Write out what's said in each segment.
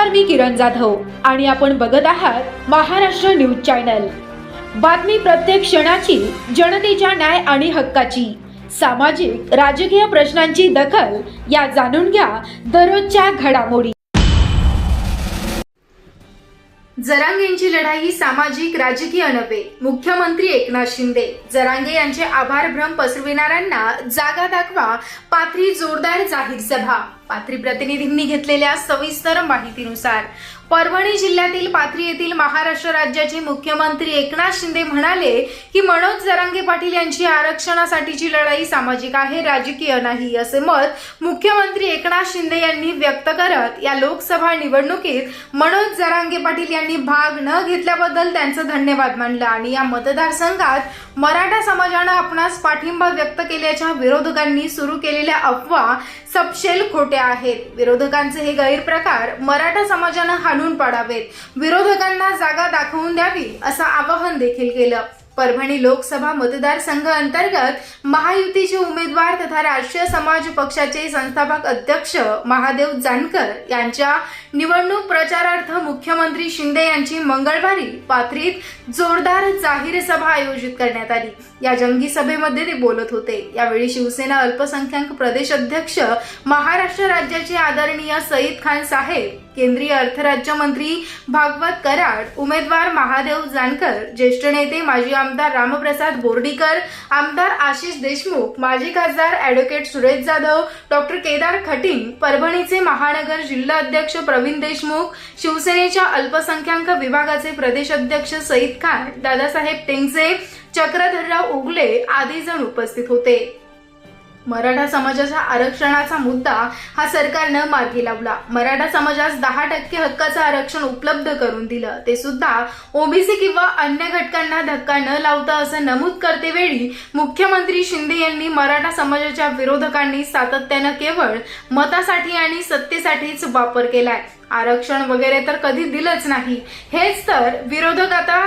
नमस्कार मी किरण जाधव आणि आपण बघत आहात महाराष्ट्र न्यूज चॅनल. बातमी प्रत्येक क्षणाची जनतेच्या न्याय आणि हक्काची. सामाजिक राजकीय प्रश्नांची दखल या जाणून घ्या दररोजच्या घडामोडी. जरांगेंची लढाई सामाजिक राजकीय नव्हे मुख्यमंत्री एकनाथ शिंदे. जरांगे यांचे आभार भ्रम पसरविणाऱ्यांना जागा दाखवा पाथरी जोरदार जाहीर सभा. पाथरी प्रतिनिधींनी घेतलेल्या सविस्तर माहितीनुसार परभणी जिल्ह्यातील पाथरी येथील महाराष्ट्र राज्याचे मुख्यमंत्री एकनाथ शिंदे म्हणाले की मनोज जरांगे पाटील यांची आरक्षणासाठीची लढाई सामाजिक आहे राजकीय नाही असे मत मुख्यमंत्री एकनाथ शिंदे यांनी व्यक्त करत या लोकसभा निवडणुकीत मनोज जरांगे पाटील यांनी भाग न घेतल्याबद्दल त्यांचं धन्यवाद मानलं आणि या मतदारसंघात मराठा समाजानं आपणास पाठिंबा व्यक्त केल्याच्या विरोधकांनी सुरू केलेल्या अफवा सपशेल खोट्या आहेत. विरोधकांचे हे गैरप्रकार मराठा समाजानं हाणून पाडावेत. विरोधकांना जागा दाखवून द्यावी असं आवाहन देखील केलं. परभणी लोकसभा मतदारसंघ अंतर्गत महायुतीचे उमेदवार तथा राष्ट्रीय समाज पक्षाचे संस्थापक अध्यक्ष महादेव जानकर यांच्या निवडणूक प्रचारार्थ मुख्यमंत्री शिंदे यांची मंगळवारी पाथरीत जोरदार जाहीर सभा आयोजित करण्यात आली. या जंगी सभेमध्ये ते बोलत होते. यावेळी शिवसेना अल्पसंख्याक प्रदेश अध्यक्ष महाराष्ट्र राज्याचे आदरणीय सईद खान साहेब केंद्रीय अर्थराज्यमंत्री भागवत कराड उमेदवार महादेव जानकर ज्येष्ठ नेते माजी आमदार रामप्रसाद बोर्डीकर आमदार आशिष देशमुख माजी खासदार ऍडव्होकेट सुरेश जाधव डॉक्टर केदार खटिंग परभणीचे महानगर जिल्हा अध्यक्ष प्रवीण देशमुख शिवसेनेच्या अल्पसंख्याक विभागाचे प्रदेश अध्यक्ष सईद खान दादासाहेब टेंगसे चक्रधरराव उगले आदी जण उपस्थित होते. मराठा समाजाच्या आरक्षणाचा मुद्दा हा सरकारनं मार्गी लावला. मराठा समाजास दहा टक्के हक्काचं आरक्षण उपलब्ध करून दिलं. ते सुद्धा ओबीसी किंवा अन्य घटकांना धक्का न लावता असं नमूद करतेवेळी मुख्यमंत्री शिंदे यांनी मराठा समाजाच्या विरोधकांनी सातत्यानं केवळ मतासाठी आणि सत्तेसाठीच वापर केलाय. आरक्षण वगैरे तर कधी दिलंच नाही. हेच तर विरोधक आता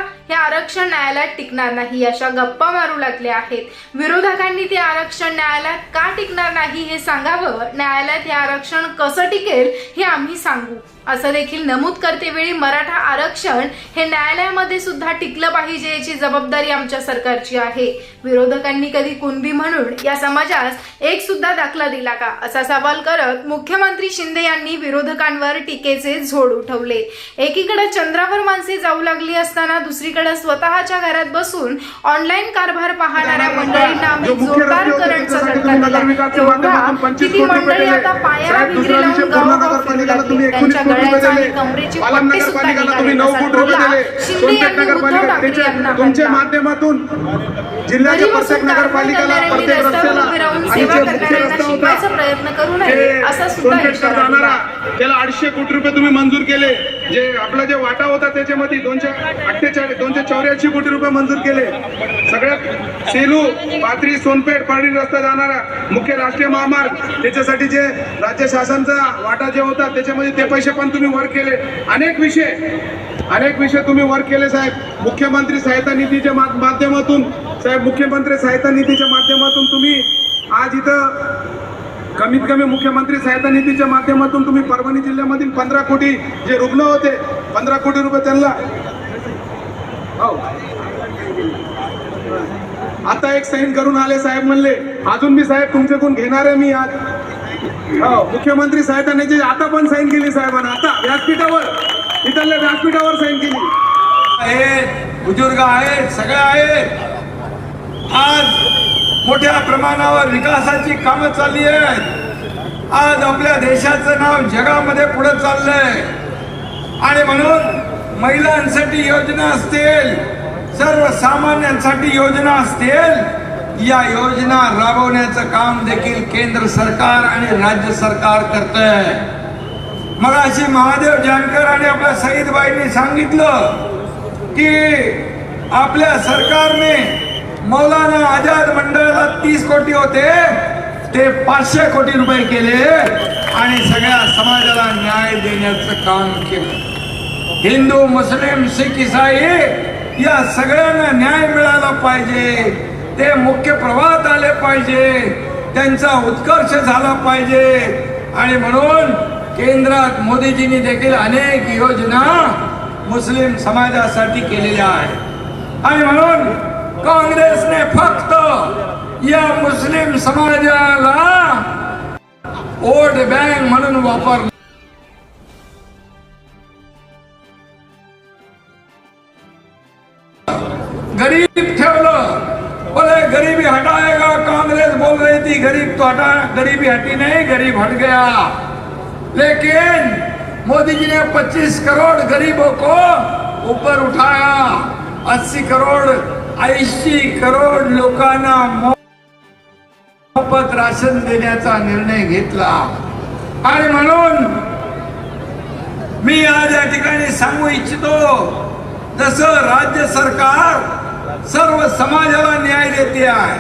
आरक्षण न्यायालयात टिकणार नाही अशा गप्पा मारू लागल्या आहेत. विरोधकांनी ते आरक्षण न्यायालयात का टिकणार नाही हे सांगावं? न्यायालयात हे आरक्षण कसं टिकेल हे आम्ही सांगू. असं देखील नमूद करतेवेळी मराठा आरक्षण हे न्यायालयामध्ये सुद्धा टिकलं पाहिजे याची जबाबदारी आमच्या सरकारची आहे. विरोधकांनी कधी कुणबी म्हणून या समाजास एक सुद्धा दाखला दिला का? असा सवाल करत मुख्यमंत्री शिंदे यांनी विरोधकांवर टीकेचे झोड उठवले. एकीकडे चंद्रावर माणसे जाऊ लागली असताना दुसरीकडे स्वतःच्या घरात बसून ऑनलाईन कारभार पाहणाऱ्या मंडळींना आम्ही जोरदार करंटचा झटका दिला किती मंडळी आता पायाला विक्री लावून गावोगाव फिरू लागली त्यांच्या गळ्याचा आणि कमरेची पट्टी सुद्धा निघाली. शिंदे यांनी उद्धव ठाकरे यांना तुमच्या. माध्यमातून जिल्ह्याच्या प्रत्येक नगरपालिकेला प्रत्येक रस्त्याला सेवा करणाऱ्यांना रस्ता शिकवायचा होता प्रयत्न करू नये असा सुद्धा जाणारा. त्याला अडीचशे कोटी रुपये तुम्ही मंजूर केले. जे आपला जे वाटा होता त्याच्यामध्ये दोनशे अठ्ठेचाळीस दोनशे चौऱ्याऐंशी कोटी रुपये मंजूर केले. सगळ्यात सेलू पाथरी सोनपेठ परळी रस्ता जाणारा मुख्य राष्ट्रीय महामार्ग. त्याच्यासाठी जे राज्य शासनचा वाटा जे होता त्याच्यामध्ये ते पैसे पण तुम्ही वर केले. अनेक विषय अनेक विषय तुम्ही वर केले साहेब. मुख्यमंत्री सहायता निधीच्या माध्यमातून साहेब मुख्यमंत्री सहायता निधीच्या माध्यमातून तुम्ही आज इथं कमीत कमी मुख्यमंत्री सहायता निधीच्या माध्यमातून तुम्ही परभणी जिल्ह्यामधील पंधरा कोटी जे रुग्ण होते पंधरा कोटी रुपये त्यांना हो. आता एक साईन करून आले साहेब म्हणले अजून मी साहेब तुमच्याकडून घेणार आहे मी आज. हो मुख्यमंत्री साहेबांनी जे आता पण साईन केली साहेबांना आता व्यासपीठावर इथल्या व्यासपीठावर साईन केली. आहेत बुजुर्ग आहेत सगळे आहेत आज मोठ्या प्रमाणावर विकासाची कामं चालली आहेत. आज आपल्या देशाचं नाव जगामध्ये पुढे चाललंय. आणि म्हणून महिलांसाठी योजना असतील सर्वसामान्यांसाठी योजना असतील या योजना राबवण्याचं काम देखील केंद्र सरकार आणि राज्य सरकार करतंय. मग अशी महादेव जानकर आणि आपल्या सईदबाईंनी सांगितलं की आपल्या सरकारने मौलाना आझाद मंडळाला तीस कोटी होते ते पाचशे कोटी रुपये केले आणि सगळ्या समाजाला न्याय देण्याचं काम केलं. हिंदू मुस्लिम सिख इसाई या सगळ्यांना न्याय मिळाला पाहिजे. ते मुख्य प्रवाहात आले पाहिजे. त्यांचा उत्कर्ष झाला पाहिजे. आणि म्हणून केंद्रात मोदीजींनी देखील अनेक योजना मुस्लिम समाजासाठी केलेल्या आहेत. आणि म्हणून काँग्रेसने फक्त या मुस्लिम समाजाला वोट बँक म्हणून वापरलं. गरीब गरीबी हटाएगा कांग्रेस बोल रही थी गरीब तो हटा गरीबी हटी नहीं गरीब हट गया। लेकिन मोदी जी ने 25 करोड़ गरीबों को ऊपर उठाया 80 करोड़ ऐंशी करोड लोकांना मोफत राशन देण्याचा निर्णय घेतला। आणि म्हणून मी आज या ठिकाणी सांगू इच्छितो जसं राज्य सरकार सर्व समाजाला न्याय देते आहे.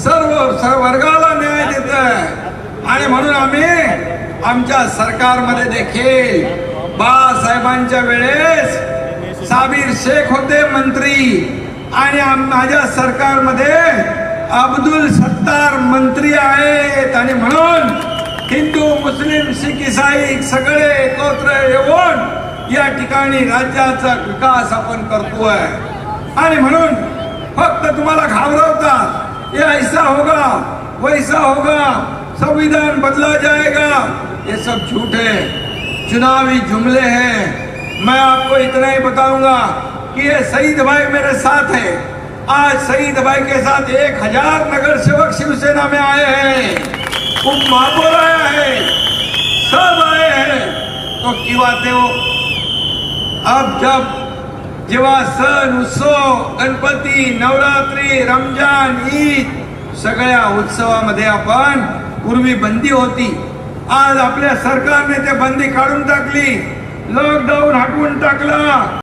सर्व वर्गाला न्याय देत आहे. आणि म्हणून आम्ही आमच्या सरकारमध्ये देखील बाळासाहेबांच्या वेळेस साबीर शेख होते मंत्री आणि आम- माझ्या सरकारमध्ये अब्दुल सत्तार मंत्री आहेत. आणि म्हणून हिंदू मुस्लिम शीख इसाई सगळे एकत्र येऊन या ठिकाणी राज्याचा विकास आपण करतोय. आणि म्हणून फक्त तुम्हाला घाबरवतात ये ऐसा होगा, वैसा होगा, संविधान बदला जाएगा। ये सब झूठ है चुनावी जुमले हैं। मैं आपको इतना ही बताऊँगा कि ये शहीद भाई मेरे साथ है। आज शहीद भाई के साथ एक हज़ार नगर सेवक शिवसेना में आए हैं। उप महापौर आया है, सब आए हैं। तो क्यों आते वो? अब जब जेव्हा सण उत्सव गणपती नवरात्री रमजान ईद सगळ्या उत्सवामध्ये आपण पूर्वी बंदी होती. आज आपल्या सरकारने ते बंदी काढून टाकली. लॉकडाऊन हटवून टाकला.